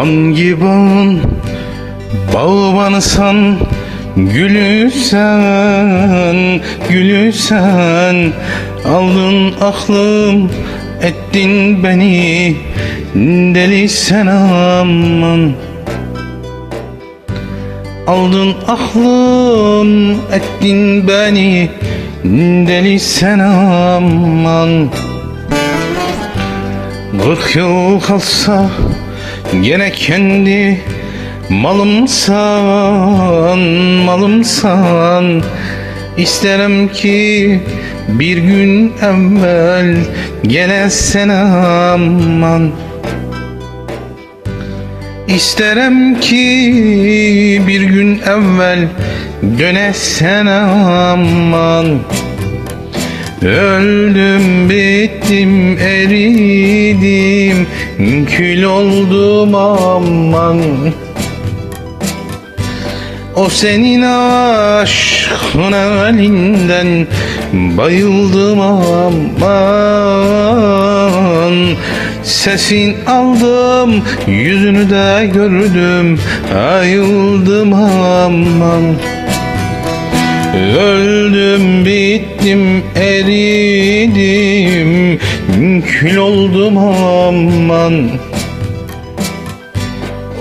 Hangi bağın bağbanısan Gülü sen, gülü sen Aldın aklım, ettin beni Deli sen aman. Aldın aklım, ettin beni Deli sen aman. Kırk yıl kalsa gene kendi malımsan, malımsan. İsterim ki bir gün evvel gelesen aman. İsterim ki bir gün evvel dönesen aman. Öldüm bittim eridim Kül oldum aman. O senin aşkın elinden Bayıldım aman. Sesin aldım Yüzünü de gördüm Ayıldım aman. Öldüm bittim eridim Kül oldum aman.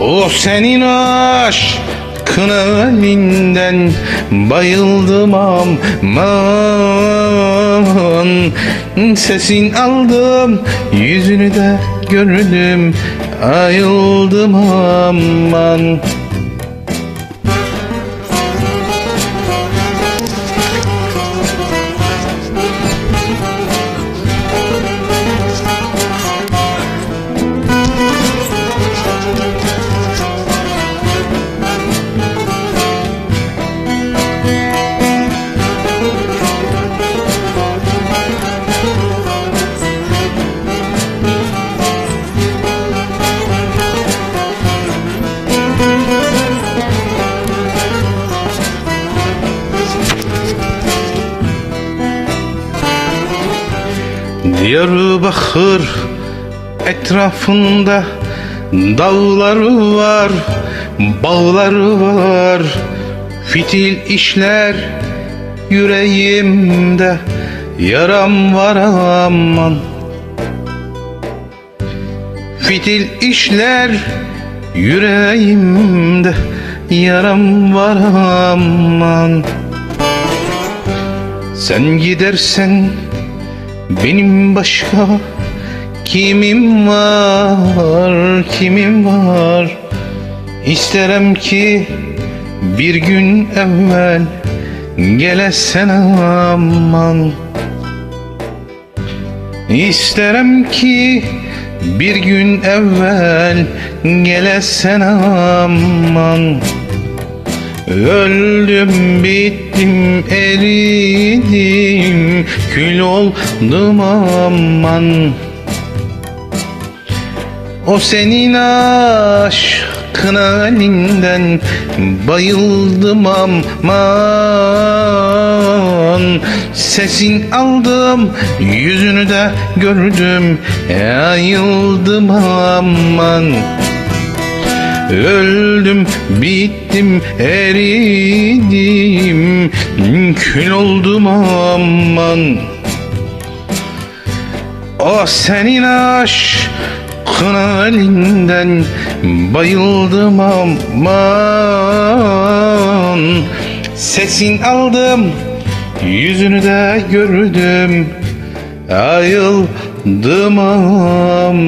O senin aşkın elinden Bayıldım aman. Sesin aldım Yüzünü de gördüm Ayıldım aman Diyarbakır etrafında dağları var, bağları var. Fitil işler yüreğimde yaram var aman. Fitil işler yüreğimde yaram var aman. Sen gidersen benim başka kimim var, kimim var? İsterim ki bir gün evvel gelesen aman. İsterim ki bir gün evvel gelesen aman Öldüm bittim eridim. Kül oldum aman. O senin aşkın elinden Bayıldım aman. Sesin aldım Yüzünü de gördüm Ayıldım aman Öldüm, bittim, eridim. Kül oldum aman. O senin aşkın elinden Bayıldım aman. Sesin aldım Yüzünü de gördüm. Ayıldım aman